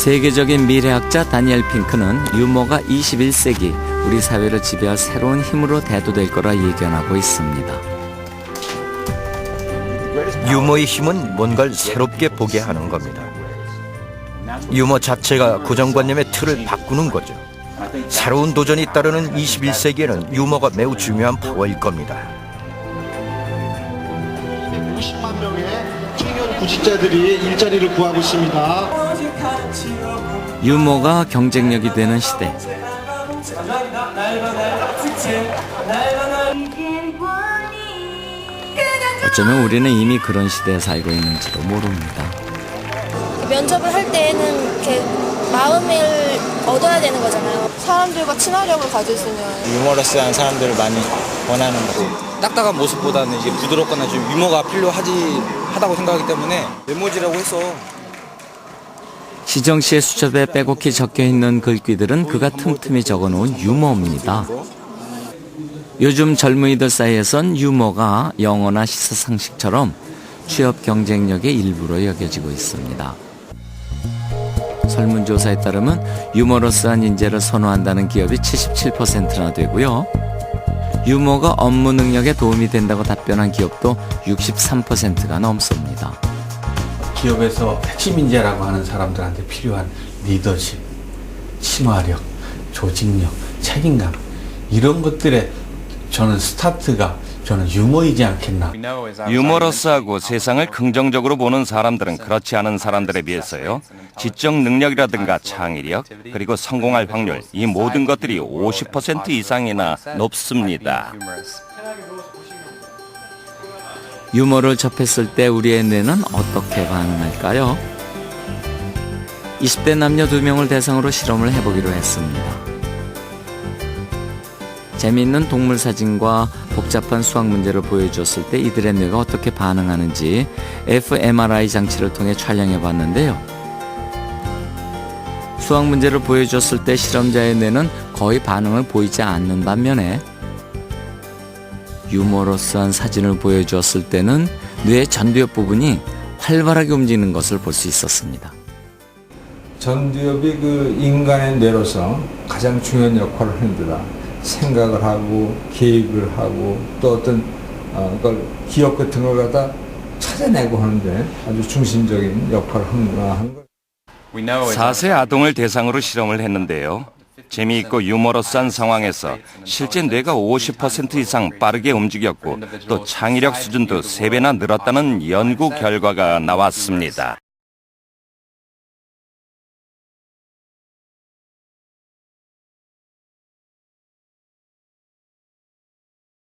세계적인 미래학자 다니엘 핑크는 유머가 21세기 우리 사회를 지배할 새로운 힘으로 대두될 거라 예견하고 있습니다. 유머의 힘은 뭔가를 새롭게 보게 하는 겁니다. 유머 자체가 고정관념의 틀을 바꾸는 거죠. 새로운 도전이 따르는 21세기에는 유머가 매우 중요한 파워일 겁니다. 50만 명의 청년 구직자들이 일자리를 구하고 있습니다. 유머가 경쟁력이 되는 시대. 어쩌면 우리는 이미 그런 시대에 살고 있는지도 모릅니다. 면접을 할 때에는 이렇게 마음을 얻어야 되는 거잖아요. 사람들과 친화력을 가질 수 있는 유머러스한 사람들을 많이 원하는 거죠. 딱딱한 모습보다는 이게 부드럽거나 좀 유머가 필요하지 하다고 생각하기 때문에 메모지라고 해서 시정 씨의 수첩에 빼곡히 적혀 있는 글귀들은 그가 틈틈이 적어 놓은 유머입니다. 요즘 젊은이들 사이에선 유머가 영어나 시사상식처럼 취업 경쟁력의 일부로 여겨지고 있습니다. 설문조사에 따르면 유머러스한 인재를 선호한다는 기업이 77%나 되고요. 유머가 업무 능력에 도움이 된다고 답변한 기업도 63%가 넘습니다. 기업에서 핵심 인재라고 하는 사람들한테 필요한 리더십, 친화력, 조직력, 책임감 이런 것들에 저는 스타트가 저는 유머이지 않겠나. 유머러스하고 세상을 긍정적으로 보는 사람들은 그렇지 않은 사람들에 비해서요. 지적 능력이라든가 창의력, 그리고 성공할 확률, 이 모든 것들이 50% 이상이나 높습니다. 유머를 접했을 때 우리의 뇌는 어떻게 반응할까요? 20대 남녀 두 명을 대상으로 실험을 해보기로 했습니다. 재미있는 동물 사진과 복잡한 수학 문제를 보여줬을 때 이들의 뇌가 어떻게 반응하는지 fMRI 장치를 통해 촬영해 봤는데요. 수학 문제를 보여줬을 때 실험자의 뇌는 거의 반응을 보이지 않는 반면에 유머러스한 사진을 보여주었을 때는 뇌의 전두엽 부분이 활발하게 움직이는 것을 볼 수 있었습니다. 전두엽이 그 인간의 뇌로서 가장 중요한 역할을 하는데다 생각을 하고 계획을 하고 또 어떤 어, 걸 기억 같은 걸 갖다 찾아내고 하는데 아주 중심적인 역할을 하는 걸. 4세 아동을 대상으로 실험을 했는데요. 재미있고 유머러스한 상황에서 실제 뇌가 50% 이상 빠르게 움직였고 또 창의력 수준도 3배나 늘었다는 연구 결과가 나왔습니다.